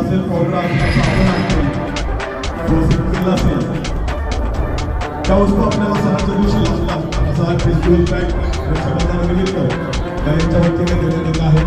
असेल पावडर असेल साबण असेल असेल. त्या वस्तू आपल्याला सणाच्या दिवशी लागतात असा हा फेस्टिवल पॅक रक्षाबंधनानिमित्त त्यांच्या वतीने देण्यात येत आहे?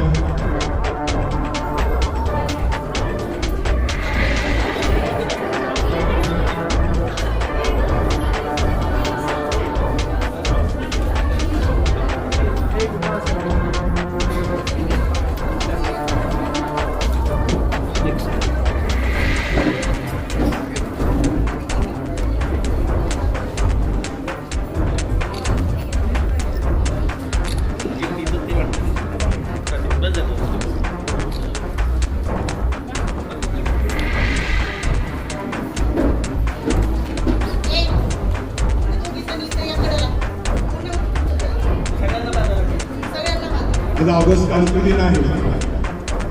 त्याचा ऑगस्ट क्रांती दिन आहे.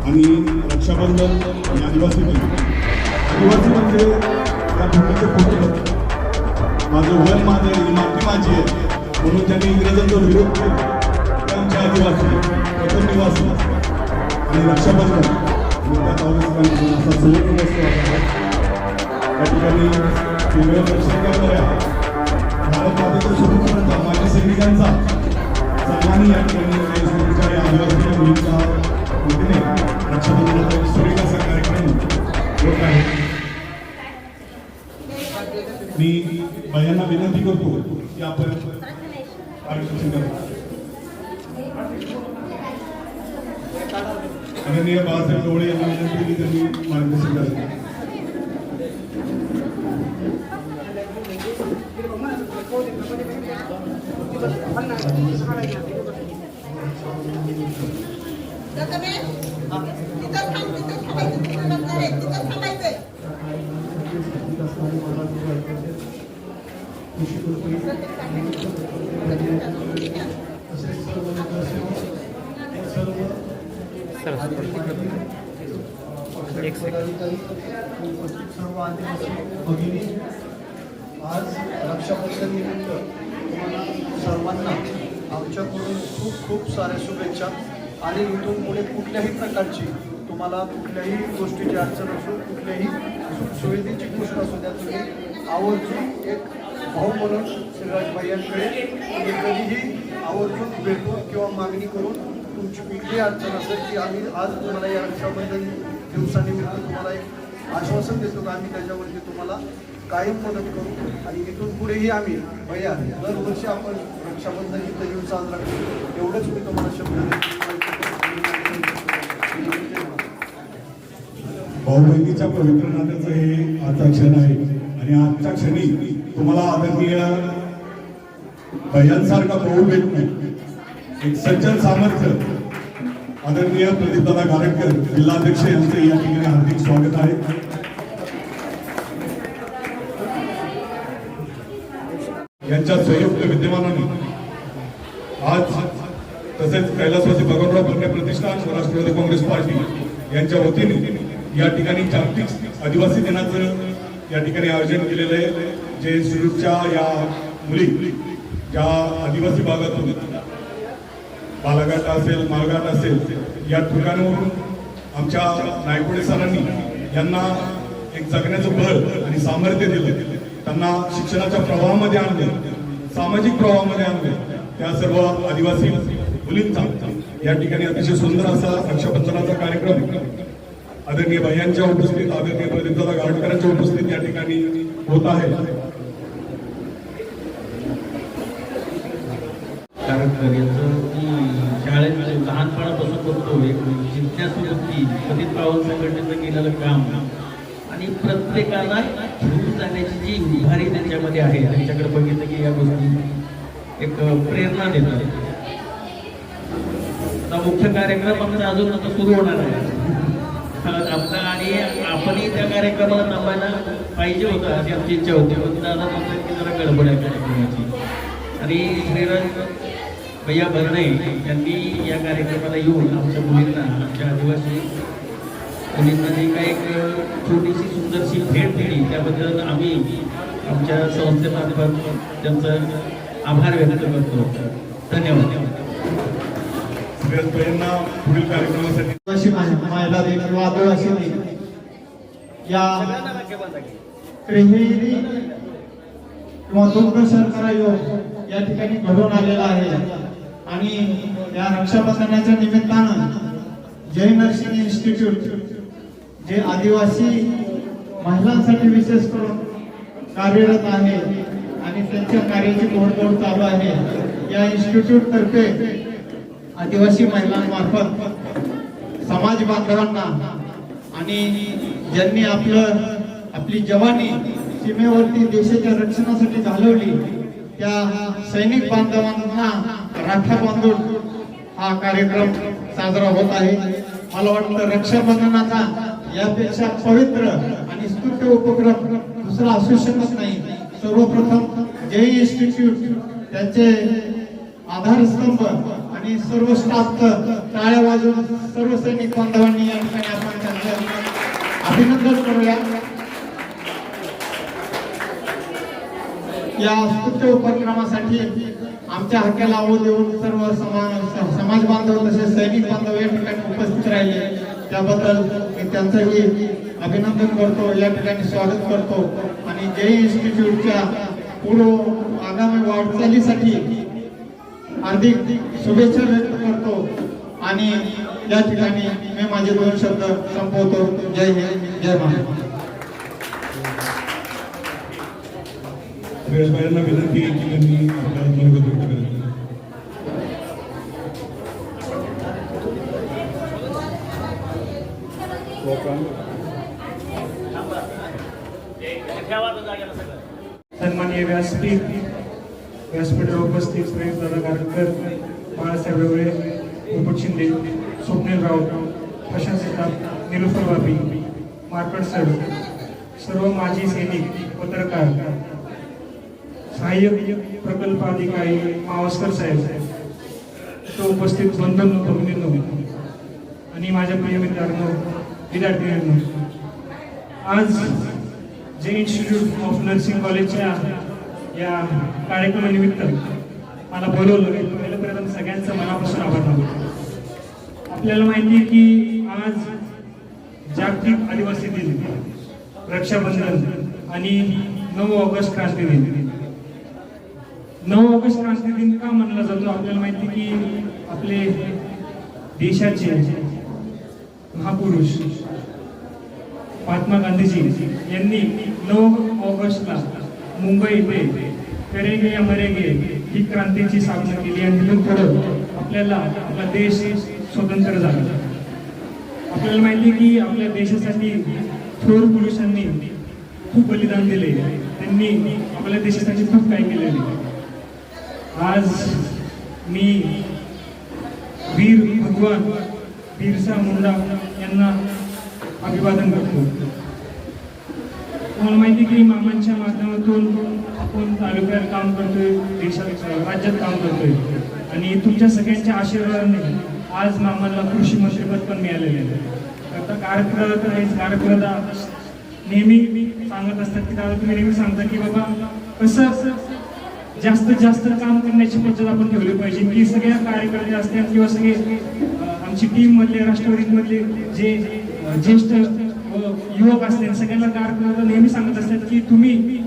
आणि रक्षाबंधन आणि आदिवासी दिन. आदिवासी म्हणजे त्या भूमीचे पुत्र. माझं वन माझं आहे, माती माझी आहे. म्हणून त्यांनी इंग्रजांचा विरोध केला. त्यांचे आदिवासी प्रथम निवासी. आणि रक्षाबंधन. त्यात ऑगस्ट क्रांती दिन असा सुवर्ण वस्तू त्या ठिकाणी केंद्र दर्शन करणाऱ्या भारत मातेच्या स्वतंत्र माझ्या सैनिकांचा सन्मानी या ठिकाणी या आदिवासी मुलींच्या वतीने रक्षाबंधनाचा सुरेखाचा कार्यक्रम होत आहे मी बायांना विनंती करतो की आपण करा आदरणीय बाळासाहेब डोळे यांना विनंती की त्यांनी मार्गदर्शन करायचं एक सर्व भगिनी आज रक्षाबंधन निमित्त तुम्हाला सर्वांना तुमच्याकडून खूप खूप साऱ्या शुभेच्छा. आणि इथून पुढे कुठल्याही प्रकारची तुम्हाला कुठल्याही गोष्टीची अडचण असो कुठल्याही सुविधेची गोष्ट असू द्या तुम्ही आवर्जून एक भाऊ म्हणून श्रीराज भैयांकडे तुम्ही कधीही आवर्जून भेटून किंवा मागणी करून तुमची कुठलीही अडचण असेल की आम्ही आज तुम्हाला या रक्षाबंधन दिवसानिमित्त तुम्हाला एक आश्वासन देतो का आम्ही त्याच्यावरती तुम्हाला कायम मदत करू? आणि इथून पुढेही आम्ही भैया दरवर्षी आपण रक्षाबंधन इथं येऊन साजरा करू एवढंच मी तुम्हाला शब्द भाऊ बहिणीच्या पवित्र नात्याचं हे आजचा क्षण आहे. आणि आजच्या क्षणी तुम्हाला आदरणीय भैयांसारखा भाऊ भेट नाही एक सज्जन सामर्थ्य. आदरणीय प्रदीपदादा गारटकर जिल्हाध्यक्ष यांचे या ठिकाणी हार्दिक स्वागत आहे. यांच्या संयुक्त विद्यमानाने आज तसेच कैलासवासी भगवानराव बर्णे प्रतिष्ठान व राष्ट्रवादी काँग्रेस पार्टी यांच्या वतीने या ठिकाणी जागतिक आदिवासी दिनाचं या ठिकाणी आयोजन केलेलं आहे. जे सुरूच्या या मुली ज्या आदिवासी भागातून बालाघाट असेल मालघाट असेल या ठिकाणावरून आमच्या नायकोडे सरांनी यांना एक जगण्याचं बळ आणि सामर्थ्य दिलं. त्यांना शिक्षणाच्या प्रवाहामध्ये आणलं सामाजिक प्रवाहामध्ये आणले. त्या सर्व आदिवासी मुलींचा या ठिकाणी अतिशय सुंदर असा रक्षाबंधनाचा कार्यक्रम आदरणीय भैयांच्या उपस्थित आदरणीय प्रदीपदादा गाडकरांच्या उपस्थित या ठिकाणी होत आहे. कारण याचं मी शाळेत लहानपणापासून बघतो एक जिज्ञासू व्यक्ती कधी संघटनेचं केलेलं काम. आणि प्रत्येकाला घेऊन जाण्याची जी उभारी त्यांच्यामध्ये आहे त्यांच्याकडे बघितलं की या गोष्टी एक प्रेरणा देतात. आता मुख्य कार्यक्रम आमचा अजून आता सुरू होणार आहे. आपला आणि आपणही त्या कार्यक्रमाला थांबायला पाहिजे होतं अशी आमची इच्छा होती. पण दादा म्हणतात की जरा गडबड आहे कार्यक्रमाची. आणि श्रीराज भैया भरणे यांनी या कार्यक्रमाला येऊन आमच्या मुलींना आमच्या आदिवासी मुलींना जी काही एक छोटीशी सुंदरशी भेट दिली. त्याबद्दल आम्ही आमच्या संस्थेमार्फत त्यांचं आभार व्यक्त करतो. धन्यवाद. पुढील कार्यक्रमासाठी या त्रिहेरी किंवा दुग्ध शर्करा योग या ठिकाणी घडून आलेला आहे. आणि या रक्षाबंधनाच्या निमित्तानं जय नर्सिंग इन्स्टिट्यूट जे आदिवासी महिलांसाठी विशेष करून कार्यरत आहे आणि त्यांच्या कार्याची घोडदौड चालू आहे या इन्स्टिट्यूट तर्फे आदिवासी महिलांमार्फत समाज बांधवांना आणि ज्यांनी आपलं आपली जवानी सीमेवरती देशाच्या रक्षणासाठी घालवली त्या सैनिक बांधवांना राख्या बांधून हा कार्यक्रम साजरा होत आहे. मला वाटतं रक्षाबंधनाचा यापेक्षा पवित्र आणि स्तुत्य उपक्रम दुसरा असू शकत नाही. सर्वप्रथम जे इन्स्टिट्यूट त्यांचे आधारस्तंभ आणि सर्व स्टाफ टाळ्या वाजवून सर्व सैनिक बांधवांनी या ठिकाणी आपण त्यांचं अभिनंदन करूया. या स्तुत्य उपक्रमासाठी आमच्या हाक्याला आव देऊन सर्व समाज समाज बांधव तसेच सैनिक बांधव या ठिकाणी उपस्थित राहिले. त्याबद्दल मी त्यांचंही अभिनंदन करतो या ठिकाणी स्वागत करतो. आणि जे इन्स्टिट्यूटच्या पूर्व आगामी वाटचालीसाठी हार्दिक शुभेच्छा व्यक्त करतो. आणि या ठिकाणी मी माझे दोन शब्द संपवतो. जय हिंद जय महाराष्ट्र. विनंती आहे की त्यांनी आपल्याला मनोगत व्यक्त सन्मान्य व्यासपीठ व्यासपीठावर उपस्थित प्रेम दादा गारकर बाळासाहेब वेवळे मुकुट शिंदे स्वप्नील राऊत प्रशांत सिद्धार्थ निलुफर बाबी मार्कट सर सर्व माजी सैनिक पत्रकार सहाय्यक प्रकल्प अधिकारी मावस्कर साहेब तो उपस्थित बंधन भगिनींनो आणि माझ्या प्रिय मित्रांनो विद्यार्थ्यांनो आज जे इन्स्टिट्यूट ऑफ नर्सिंग कॉलेजच्या या कार्यक्रमानिमित्त मला बोलवलं पहिलं प्रथम सगळ्यांचं मनापासून आभार मानतो. आपल्याला माहिती आहे की आज जागतिक आदिवासी दिन रक्षाबंधन आणि नऊ ऑगस्ट क्रांती दिन. नऊ ऑगस्ट क्रांती दिन का म्हणला जातो? आपल्याला माहिती आहे की आपले देशाचे महापुरुष महात्मा गांधीजी यांनी नऊ ऑगस्टला मुंबई येथे करेगे या मरेगे ही क्रांतीची स्थापना केली आणि तिथून पुढं आपल्याला आपला देश स्वतंत्र झाला. आपल्याला माहिती आहे की आपल्या देशासाठी थोर पुरुषांनी खूप बलिदान दिले. त्यांनी आपल्या देशासाठी खूप काही केलेले. आज मी वीर भगवान बिरसा मुंडा यांना अभिवादन करतो. तुम्हाला माहिती आहे की मामांच्या माध्यमातून आपण तालुक्यात काम करतोय देशात राज्यात काम करतोय. आणि तुमच्या सगळ्यांच्या आशीर्वादाने आज मामाला कृषी मंत्रीपद पण मिळालेले आहे. आता कार्यक्रम तर आहेच कारकिर्द नेहमी सांगत असतात की दादा तुम्ही नेहमी सांगता की बाबा कसं जास्तीत जास्त काम करण्याची पद्धत आपण ठेवली पाहिजे. की सगळ्या कार्यकर्ते असतात किंवा सगळे आमची टीम मधले राष्ट्रवादीमधले जे ज्येष्ठ युवक असतील सगळ्यांना कारकर्ते नेहमी सांगत असतात की तुम्ही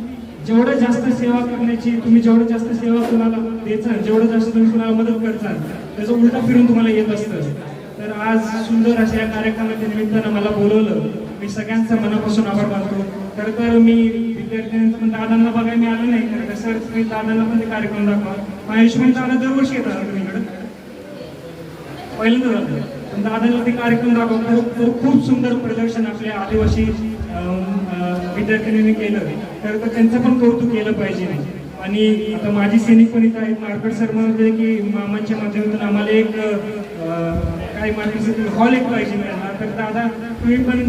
जेवढं जास्त सेवा करण्याची तुम्ही जेवढं जास्त सेवा कुणाला द्यायचं जेवढं जास्त तुम्ही कुणाला मदत करताल त्याचं उलटा फिरून तुम्हाला येत असतं. तर आज सुंदर अशा या कार्यक्रमाच्या निमित्तानं मला बोलवलं. मी सगळ्यांचा मनापासून आभार मानतो. खरं तर मी विद्यार्थ्यांचं पण दादांना बघायला मी आलो नाही. खरं तर सर तुम्ही दादांना पण ते कार्यक्रम दाखवा. माझ्या दादा दरवर्षी येतात तुम्ही पहिल्यांदा झालं दादांना ते कार्यक्रम दाखवतो तर खूप सुंदर प्रदर्शन आपल्या आदिवासी अं, विद्यार्थ्यांनी केलं. तर त्यांचं पण कौतुक केलं पाहिजे. आणि आता माझी सैनिक पण इथं आहेत. मार्केट सर म्हणते की मामांच्या माध्यमातून आम्हाला एक काय मार्केट हॉल एक पाहिजे मिळाला तर दादा तुम्ही पण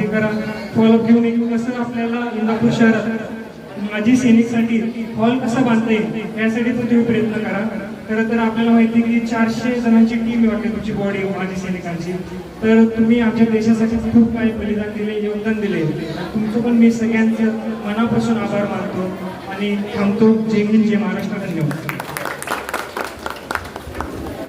हे करा. फॉलोअप घेऊन एक कसं आपल्याला इंदापूर शहरात माझी सैनिकसाठी हॉल कसा बांधता येईल? यासाठी तुम्ही प्रयत्न करा. खरं तर आपल्याला माहिती की चारशे जणांची टीम वाटते तुमची बॉडी माझी सैनिकांची. तर तुम्ही आमच्या देशासाठी खूप काही बलिदान दिले योगदान दिले तुमचं पण मी सगळ्यांचं मनापासून आभार मानतो आणि थांबतो. जय हिंद जय महाराष्ट्र धन्यवाद.